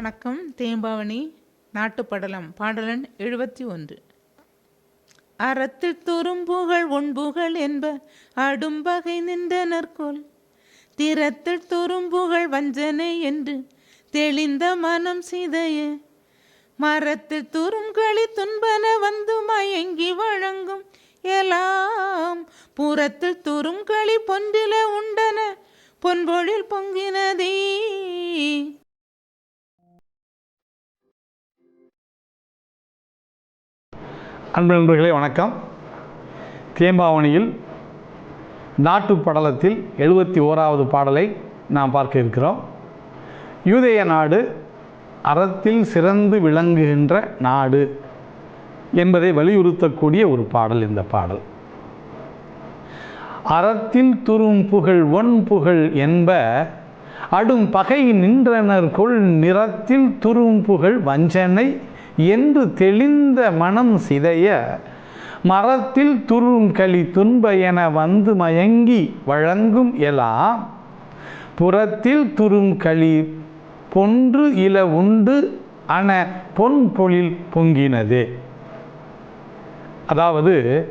வணக்கம் தேம்பாவணி நாட்டுப்படலம் பாடலன் எழுபத்தி ஒன்று. அறத்தில் துரும்புகள் ஒன்புகள் என்ப அடும்பகை நின்றனர்கோல் திறத்தில் துரும்புகள் வஞ்சனை என்று தெளிந்த மனம் சிதைய. மரத்தில் துரும்களி துன்பன வந்து மயங்கி வழங்கும் எலாம். புறத்தில் துரும்களி பொன்றில உண்டன பொன்பொழில் பொங்கினதே. அன்பு நண்பர்களே வணக்கம். தேம்பாவணியில் நாட்டு படலத்தில் எழுபத்தி ஓராவது பாடலை நாம் பார்க்க இருக்கிறோம். யூதேய நாடு அறத்தில் சிறந்து விளங்குகின்ற நாடு என்பதை வலியுறுத்தக்கூடிய ஒரு பாடல் இந்த பாடல். அறத்தில் துரும் புகழ் ஒன் புகழ் என்ப அடும் பகை நின்றனர் கொள் நிறத்தில் துரும் புகழ் வஞ்சனை என்று தெளிந்த மனம் சிதைய மரத்தில் துருங்கலி துன்ப என வந்து மயங்கி வழங்கும் எலா புறத்தில் துருங்கலி பொன்று இல உண்டு அன பொன் பொழில் பொங்கினதே. அதாவது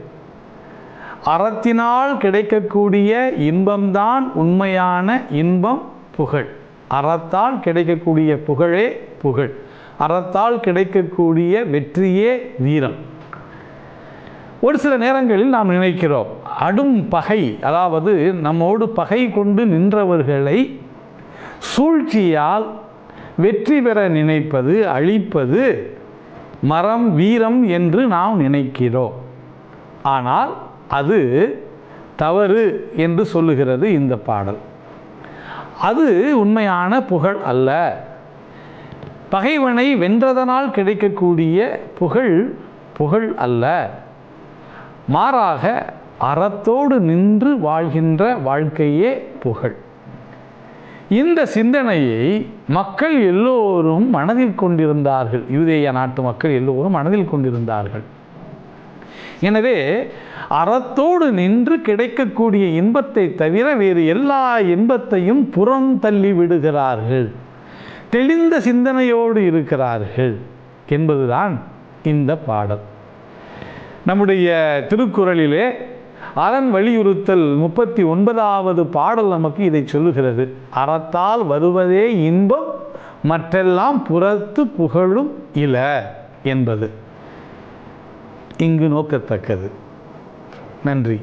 அறத்தினால் கிடைக்கக்கூடிய இன்பம்தான் உண்மையான இன்பம் புகழ். அறத்தால் கிடைக்கக்கூடிய புகழே புகழ். அறத்தால் கிடைக்கக்கூடிய வெற்றியே வீரம் ஒரு சில நேரங்களில் நாம் நினைக்கிறோம் அடும் பகை அதாவது நம்மோடு பகை கொண்டு நின்றவர்களை சூழ்ச்சியால் வெற்றி பெற நினைப்பது அழிப்பது மரம் வீரம் என்று நாம் நினைக்கிறோம். ஆனால் அது தவறு என்று சொல்லுகிறது இந்த பாடல். அது உண்மையான புகழ் அல்ல. பகைவனை வென்றதனால் கிடைக்கக்கூடிய புகழ் புகழ் அல்ல. மாறாக அறத்தோடு நின்று வாழ்கின்ற வாழ்க்கையே புகழ். இந்த சிந்தனையை மக்கள் எல்லோரும் மனதில் கொண்டிருந்தார்கள். யூதேய நாட்டு மக்கள் எல்லோரும் மனதில் கொண்டிருந்தார்கள். எனவே அறத்தோடு நின்று கிடைக்கக்கூடிய இன்பத்தை தவிர வேறு எல்லா இன்பத்தையும் புறம் தள்ளி விடுகிறார்கள். தெளிந்த சிந்தனையோடு இருக்கிறார்கள் என்பதுதான் இந்த பாடல். நம்முடைய திருக்குறளிலே அரண் வலியுறுத்தல் முப்பத்தி ஒன்பதாவது பாடல் நமக்கு இதை சொல்லுகிறது. அறத்தால் வருவதே இன்பம் மற்றெல்லாம் புறத்து புகழும் இல என்பது. இங்கு நோக்கத்தக்கது. நன்றி.